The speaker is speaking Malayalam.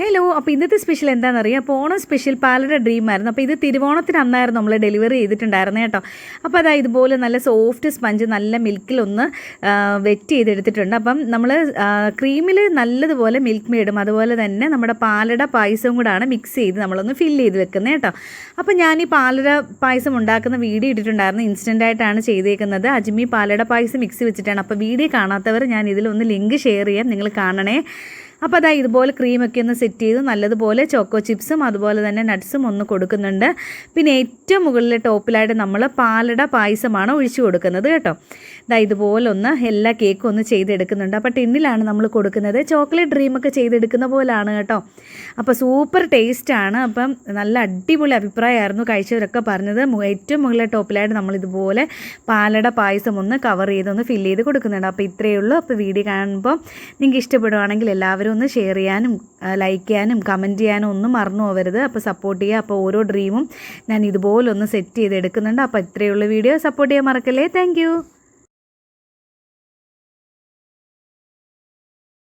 ഹലോ അപ്പോൾ ഇന്നത്തെ സ്പെഷ്യൽ എന്താണെന്നറിയാം അപ്പോൾ ഓണം സ്പെഷ്യൽ പാലട ഡ്രീം ആയിരുന്നു. അപ്പോൾ ഇത് തിരുവോണത്തിന് അന്നായിരുന്നു നമ്മൾ ഡെലിവറി ചെയ്തിട്ടുണ്ടായിരുന്നു കേട്ടോ. അപ്പോൾ അതാ ഇതുപോലെ നല്ല സോഫ്റ്റ് സ്പഞ്ച് നല്ല മിൽക്കിലൊന്ന് വെറ്റ് ചെയ്തെടുത്തിട്ടുണ്ട്. അപ്പം നമ്മൾ ക്രീമിൽ നല്ലതുപോലെ മിൽക്ക് മേടും അതുപോലെ തന്നെ നമ്മുടെ പാലട പായസവും കൂടാണ് മിക്സ് ചെയ്ത് നമ്മളൊന്ന് ഫില്ല് ചെയ്ത് വെക്കുന്നത് കേട്ടോ. അപ്പോൾ ഞാൻ ഈ പാലട പായസം ഉണ്ടാക്കുന്ന വീഡിയോ ഇട്ടിട്ടുണ്ടായിരുന്നു. ഇൻസ്റ്റന്റ് ആയിട്ടാണ് ചെയ്തേക്കുന്നത്. അജ്മി പാലട പായസം മിക്സ് വെച്ചിട്ടാണ്. അപ്പോൾ വീഡിയോ കാണാത്തവർ ഞാൻ ഇതിലൊന്ന് ലിങ്ക് ഷെയർ ചെയ്യാം. നിങ്ങൾ കാണണേ. അപ്പോൾ അതാ ഇതുപോലെ ക്രീമൊക്കെ ഒന്ന് സെറ്റ് ചെയ്ത് നല്ലതുപോലെ ചോക്കോ ചിപ്സും അതുപോലെ തന്നെ നട്ട്സും ഒന്ന് കൊടുക്കുന്നുണ്ട്. പിന്നെ ഏറ്റവും മുകളിലെ ടോപ്പിലായിട്ട് നമ്മൾ പാലട പായസമാണ് ഒഴിച്ചു കൊടുക്കുന്നത് കേട്ടോ. ഇതാ ഇതുപോലെ ഒന്ന് എല്ലാ കേക്കും ഒന്ന് ചെയ്തെടുക്കുന്നുണ്ട്. അപ്പോൾ ടിന്നിലാണ് നമ്മൾ കൊടുക്കുന്നത്. ചോക്ലേറ്റ് ഡ്രീമൊക്കെ ചെയ്തെടുക്കുന്ന പോലാണ് കേട്ടോ. അപ്പോൾ സൂപ്പർ ടേസ്റ്റാണ് അപ്പം നല്ല അടിപൊളി അഭിപ്രായമായിരുന്നു കഴിച്ചവരൊക്കെ പറഞ്ഞത്. ഏറ്റവും മുകളിലെ ടോപ്പിലായിട്ട് നമ്മൾ ഇതുപോലെ പാലട പായസം ഒന്ന് കവർ ചെയ്തൊന്ന് ഫില്ല് ചെയ്ത് കൊടുക്കുന്നുണ്ട്. അപ്പോൾ ഇത്രയേ ഉള്ളൂ. അപ്പോൾ വീഡിയോ കാണുമ്പോൾ നിങ്ങൾക്ക് ഇഷ്ടപ്പെടുവാണെങ്കിൽ എല്ലാവരും ഒന്ന് ഷെയർ ചെയ്യാനും ലൈക്ക് ചെയ്യാനും കമന്റ് ചെയ്യാനും ഒന്നും മറന്നു പോകരുത്. അപ്പോൾ സപ്പോർട്ട് ചെയ്യുക. അപ്പോൾ ഓരോ ഡ്രീമും ഞാൻ ഇതുപോലൊന്ന് സെറ്റ് ചെയ്ത് എടുക്കുന്നുണ്ട് അപ്പോൾ ഇത്രയുള്ള വീഡിയോ സപ്പോർട്ട് ചെയ്യാൻ മറക്കല്ലേ? താങ്ക്